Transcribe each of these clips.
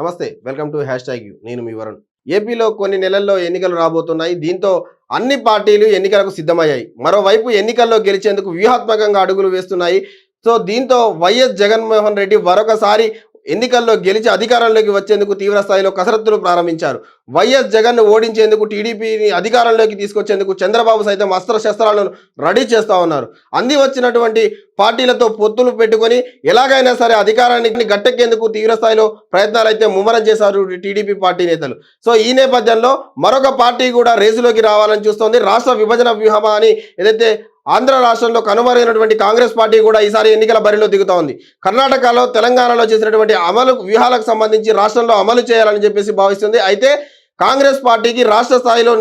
నమస్తే welcome to hashtag you. నేను మీ వరుణ్. ఏపీలో కొన్ని నెలల్లో ఎన్నికలు రాబోతున్నాయి. దీంతో అన్ని పార్టీలు ఎన్నికలకు సిద్ధమయ్యాయి. మరోవైపు ఎన్నికల్లో గెలిచేందుకు వ్యూహాత్మకంగా అడుగులు వేస్తున్నాయి. సో దీంతో వైఎస్ జగన్మోహన్ రెడ్డి మరొకసారి ఎన్నికల్లో గెలిచి అధికారంలోకి వచ్చేందుకు తీవ్ర స్థాయిలో కసరత్తులు ప్రారంభించారు. వైఎస్ జగన్ను ఓడించేందుకు టీడీపీని అధికారంలోకి తీసుకొచ్చేందుకు చంద్రబాబు సైతం అస్త్ర శస్త్రాలను రెడీ చేస్తా ఉన్నారు. అంది వచ్చినటువంటి పార్టీలతో పొత్తులు పెట్టుకొని ఎలాగైనా సరే అధికారానికి గట్టెక్కేందుకు తీవ్ర స్థాయిలో ప్రయత్నాలు అయితే ముమ్మరం చేశారు టీడీపీ పార్టీ నేతలు. సో ఈ నేపథ్యంలో మరొక పార్టీ కూడా రేసులోకి రావాలని చూస్తోంది. రాష్ట్ర విభజన వ్యూహమా అని ఏదైతే ఆంధ్ర రాష్ట్రంలో కనుమరైనటువంటి కాంగ్రెస్ పార్టీ కూడా ఈసారి ఎన్నికల బరిలో దిగుతా ఉంది. కర్ణాటకలో తెలంగాణలో చేసినటువంటి అమలు వ్యూహాలకు సంబంధించి రాష్ట్రంలో అమలు చేయాలని చెప్పేసి భావిస్తుంది. అయితే కాంగ్రెస్ పార్టీకి రాష్ట్ర స్థాయిలో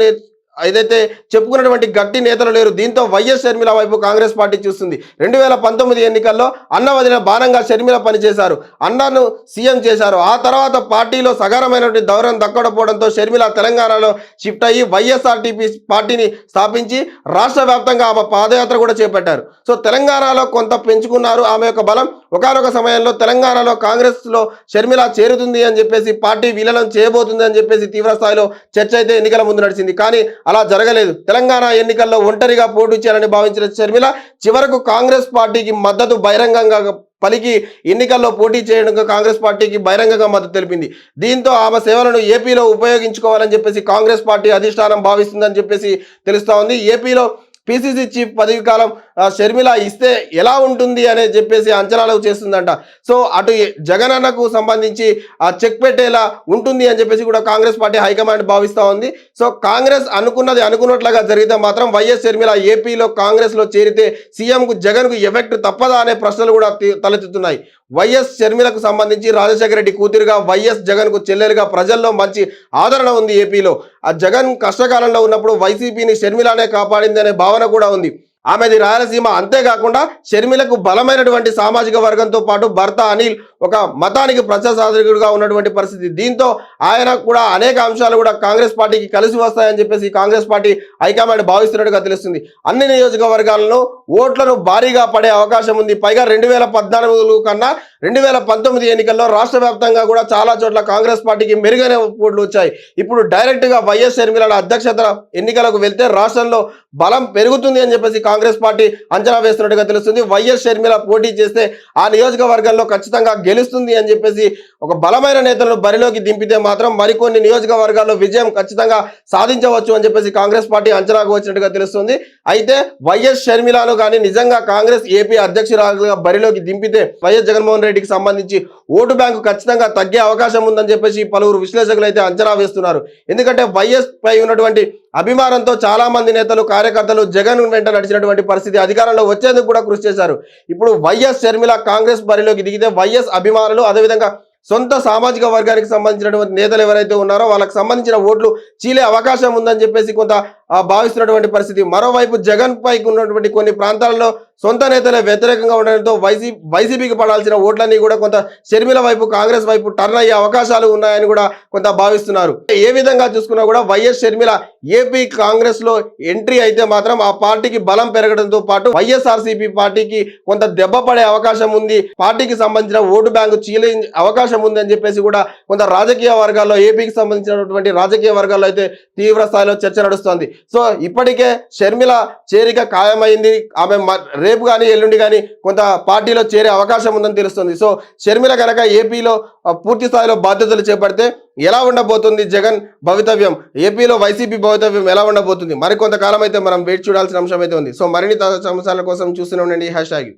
ఏదైతే చెప్పుకున్నటువంటి గట్టి నేతలు లేరు దీంతో వైఎస్ షర్మిల వైపు కాంగ్రెస్ పార్టీ చూస్తుంది. రెండు వేల పంతొమ్మిది ఎన్నికల్లో అన్న వదిన బాణంగా షర్మిల పనిచేశారు. అన్నను సీఎం చేశారు. ఆ తర్వాత పార్టీలో సగరమైనటువంటి దౌరం దక్కకపోవడంతో షర్మిల తెలంగాణలో షిఫ్ట్ అయ్యి వైఎస్ఆర్టీపీ పార్టీని స్థాపించి రాష్ట్ర వ్యాప్తంగా ఆమె పాదయాత్ర కూడా చేపట్టారు. సో తెలంగాణలో కొంత పెంచుకున్నారు ఆమె యొక్క బలం. ఒకనొక సమయంలో తెలంగాణలో కాంగ్రెస్లో షర్మిల చేరుతుంది అని చెప్పేసి పార్టీ విలీనం చేయబోతుంది అని చెప్పేసి తీవ్ర స్థాయిలో చర్చ అయితే ఎన్నికల ముందు నడిచింది. కానీ అలా జరగలేదు. తెలంగాణ ఎన్నికల్లో ఒంటరిగా పోటీ చేయాలని భావించిన షర్మిల చివరకు కాంగ్రెస్ పార్టీకి మద్దతు బహిరంగంగా పలికి ఎన్నికల్లో పోటీ చేయడానికి కాంగ్రెస్ పార్టీకి బహిరంగంగా మద్దతు తెలిపింది. దీంతో ఆమె సేవలను ఏపీలో ఉపయోగించుకోవాలని చెప్పేసి కాంగ్రెస్ పార్టీ అధిష్టానం భావిస్తుందని చెప్పేసి తెలుస్తా ఉంది. ఏపీలో పిసిసి చీఫ్ పదవి కాలం షర్మిల ఇస్తే ఎలా ఉంటుంది అనే చెప్పేసి అంచనాలు చేస్తుందంట. సో అటు జగనన్నకు సంబంధించి ఆ చెక్ పెట్టేలా ఉంటుంది అని చెప్పేసి కూడా కాంగ్రెస్ పార్టీ హైకమాండ్ భావిస్తూ ఉంది. సో కాంగ్రెస్ అనుకున్నది అనుకున్నట్లుగా జరిగితే మాత్రం వైఎస్ షర్మిల ఏపీలో కాంగ్రెస్లో చేరితే సీఎంకు జగన్కు ఎఫెక్ట్ తప్పదా అనే ప్రశ్నలు కూడా తలెత్తుతున్నాయి. వైఎస్ షర్మిలకు సంబంధించి రాజశేఖర రెడ్డి కూతురుగా వైఎస్ జగన్కు చెల్లెలుగా ప్రజల్లో మంచి ఆదరణ ఉంది ఏపీలో. ఆ జగన్ కష్టకాలంలో ఉన్నప్పుడు వైసీపీని షర్మిలానే కాపాడింది అనే భావన కూడా ఉంది. ఆమెది రాయలసీమ అంతేకాకుండా షర్మిలకు బలమైనటువంటి సామాజిక వర్గంతో పాటు భర్త అనిల్ ఒక మతానికి ప్రజాసాధకుడుగా ఉన్నటువంటి పరిస్థితి. దీంతో ఆయన కూడా అనేక అంశాలు కూడా కాంగ్రెస్ పార్టీకి కలిసి వస్తాయని చెప్పేసి కాంగ్రెస్ పార్టీ హైకమాండ్ భావిస్తున్నట్టుగా తెలుస్తుంది. అన్ని నియోజకవర్గాలను ఓట్లను భారీగా పడే అవకాశం ఉంది. పైగా రెండు వేల పద్నాలుగు కన్నా రెండు వేల పంతొమ్మిది ఎన్నికల్లో రాష్ట్ర వ్యాప్తంగా కూడా చాలా చోట్ల కాంగ్రెస్ పార్టీకి మెరుగైన ఓట్లు వచ్చాయి. ఇప్పుడు డైరెక్ట్గా వైఎస్ షర్మిల అధ్యక్షత ఎన్నికలకు వెళ్తే రాష్ట్రంలో బలం పెరుగుతుంది అని చెప్పేసి కాంగ్రెస్ పార్టీ అంచనా వేస్తున్నట్టుగా తెలుస్తుంది. వైఎస్ షర్మిల పోటీ చేస్తే ఆ నియోజకవర్గంలో ఖచ్చితంగా గెలుస్తుంది అని చెప్పేసి ఒక బలమైన నేతలను బరిలోకి దింపితే మాత్రం మరికొన్ని నియోజకవర్గాల్లో విజయం ఖచ్చితంగా సాధించవచ్చు అని చెప్పేసి కాంగ్రెస్ పార్టీ అంచనాకు వచ్చినట్టుగా తెలుస్తుంది. అయితే వైఎస్ షర్మిలను కానీ నిజంగా కాంగ్రెస్ ఏపీ అధ్యక్షురాలుగా బరిలోకి దింపితే వైఎస్ జగన్మోహన్ రెడ్డికి సంబంధించి ఓటు బ్యాంకు ఖచ్చితంగా తగ్గే అవకాశం ఉందని చెప్పేసి పలువురు విశ్లేషకులు అయితే అంచనా వేస్తున్నారు. ఎందుకంటే వైఎస్ పై ఉన్నటువంటి అభిమానంతో చాలా మంది నేతలు కార్యకర్తలు జగన్ వెంట నడిచినటువంటి పరిస్థితి అధికారంలో వచ్చేందుకు కూడా కృషి చేశారు. ఇప్పుడు వైఎస్ షర్మిల కాంగ్రెస్ బరిలోకి దిగితే వైఎస్ అభిమానులు అదేవిధంగా సొంత సామాజిక వర్గానికి సంబంధించినటువంటి నేతలు ఎవరైతే ఉన్నారో వాళ్ళకి సంబంధించిన ఓట్లు చీలే అవకాశం ఉందని చెప్పేసి కొంత భావిస్తున్నటువంటి పరిస్థితి. మరోవైపు జగన్ పైకి ఉన్నటువంటి కొన్ని ప్రాంతాలలో సొంత నేతలే వ్యతిరేకంగా ఉండడంతో వైసీ వైసీపీకి పడాల్సిన ఓట్లన్నీ కూడా కొంత షర్మిల వైపు కాంగ్రెస్ వైపు టర్న్ అయ్యే అవకాశాలు ఉన్నాయని కూడా కొంత భావిస్తున్నారు. ఏ విధంగా చూసుకున్నా కూడా వైఎస్ షర్మిల ఏపీ కాంగ్రెస్లో ఎంట్రీ అయితే మాత్రం ఆ పార్టీకి బలం పెరగడంతో పాటు వైఎస్ఆర్సీపీ పార్టీకి కొంత దెబ్బ పడే అవకాశం ఉంది. పార్టీకి సంబంధించిన ఓటు బ్యాంకు చీలే అవకాశం ఉంది అని చెప్పేసి కూడా కొంత రాజకీయ వర్గాల్లో ఏపీకి సంబంధించినటువంటి రాజకీయ వర్గాల్లో అయితే తీవ్ర స్థాయిలో చర్చ నడుస్తోంది. సో ఇప్పటికే షర్మిల చేరిక ఖాయమైంది. ఆమె రేపు కానీ ఎల్లుండి కానీ కొంత పార్టీలో చేరే అవకాశం ఉందని తెలుస్తుంది. సో షర్మిల కనుక ఏపీలో పూర్తి స్థాయిలో బాధ్యతలు చేపడితే ఎలా ఉండబోతుంది జగన్ భవితవ్యం? ఏపీలో వైసీపీ భవితవ్యం ఎలా ఉండబోతుంది? మరికొంతకాలం అయితే మనం వేచి చూడాల్సిన అంశం అయితే ఉంది. సో మరిన్ని తాజా అంశాల కోసం చూస్తూనే ఉండండి. Hash tag